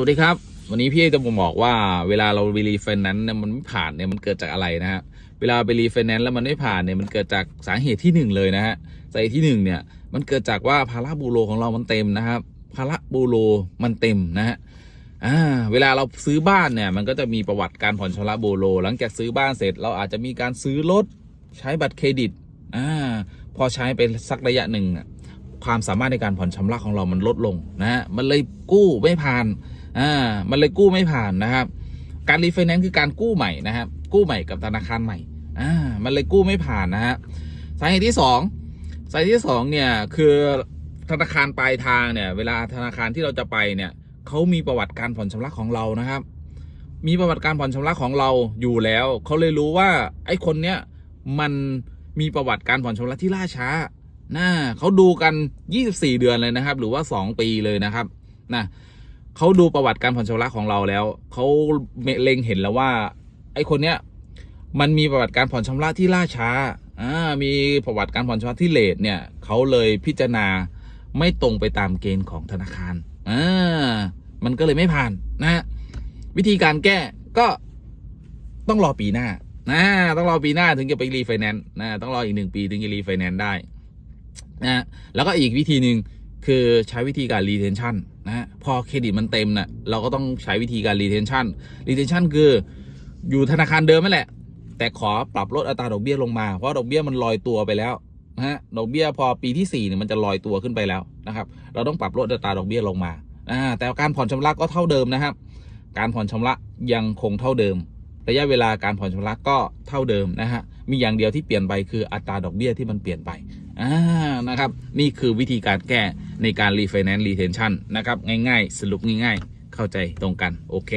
วัสดีครับ วันนี้พี่จะมาบอกว่าเวลาเราไปรีไฟแนนซ์เนี่ยมันไม่ผ่านเนี่ยมันเกิดจากอะไรนะฮะเวลาไปรีไฟแนนซ์แล้วมันไม่ผ่านเนี่ยมันเกิดจากสาเหตุที่หนึ่งเลยนะฮะสาเหตุที่หนึ่งเนี่ยมันเกิดจากว่าภาระบูโรของเรามันเต็มนะครับภาระบูโรมันเต็มนะฮะอ่าเวลาเราซื้อบ้านเนี่ยมันก็จะมีประวัติการผ่อนชำระบูโร หลังจากซื้อบ้านเสร็จ เราอาจจะมีการซื้อรถใช้บัตรเครดิตอ่าพอใช้ไปสักระยะหนึ่งความสามารถในการผ่อนชำระของเรามันลดลงนะฮะ มันเลยกู้ไม่ผ่าน อ่ามันเลยกู้ไม่ผ่านนะครับ การรีไฟแนนซ์คือการกู้ใหม่นะครับ กู้ใหม่กับธนาคารใหม่อ่ามันเลยกู้ไม่ผ่านนะฮะสาเหตุที่สองสาเหตุที่สองเนี่ยคือธนาคารปลายทางเนี่ย เวลาธนาคารที่เราจะไปเนี่ยเขามีประวัติการผ่อนชำระของเรานะครับ มีประวัติการผ่อนชำระของเราอยู่แล้วเขาเลยรู้ว่าไอ้คนเนี้ยมันมีประวัติการผ่อนชำระที่ล่าช้าน่าเขาดูกัน 24 เดือนเลยนะครับ หรือว่า 2 ปีเลยนะครับนะ เขาดูประวัติการผ่อนชำระของเราแล้ว เขาเล็งเห็นแล้วว่า ไอ้คนเนี้ยมันมีประวัติการผ่อนชำระที่ล่าช้าอ่ามีประวัติการผ่อนชำระที่เลทเนี่ยเขาเลยพิจารณาไม่ตรงไปตามเกณฑ์ของธนาคารอ่ามันก็เลยไม่ผ่านนะฮะวิธีการแก้ก็ต้องรอปีหน้านะต้องรอปีหน้าถึงจะไปรีไฟแนนซ์นะต้องรออีกหนึ่งปีถึงจะรีไฟแนนซ์ได้นะแล้วก็อีกวิธีหนึ่ง คือใช้วิธีการ retention นะฮะพอเครดิตมันเต็มนะ่ะเราก็ต้องใช้วิธีการ retention retention คืออยู่ธนาคารเดิมนั่นแหละ แต่ขอปรับลดอัตราดอกเบี้ยลงมา เพราะดอกเบี้ยมันลอยตัวไปแล้วนะฮะดอกเบี้ยพอปีที่4เนี่ยมันจะลอยตัวขึ้นไปแล้วนะครับ เราต้องปรับลดอัตราดอกเบี้ยลงมาอ่าแต่การผ่อนชำระก็เท่าเดิมนะครับ การผ่อนชำระยังคงเท่าเดิม ระยะเวลาการผ่อนชำระก็เท่าเดิมนะฮะมีอย่างเดียวที่เปลี่ยนไปคืออัตราดอกเบี้ยที่มันเปลี่ยนไปอ่านะครับ นี่คือวิธีการแก้ ในการ refinance retention นะครับง่ายๆ สรุปง่ายๆ เข้าใจตรงกันโอเค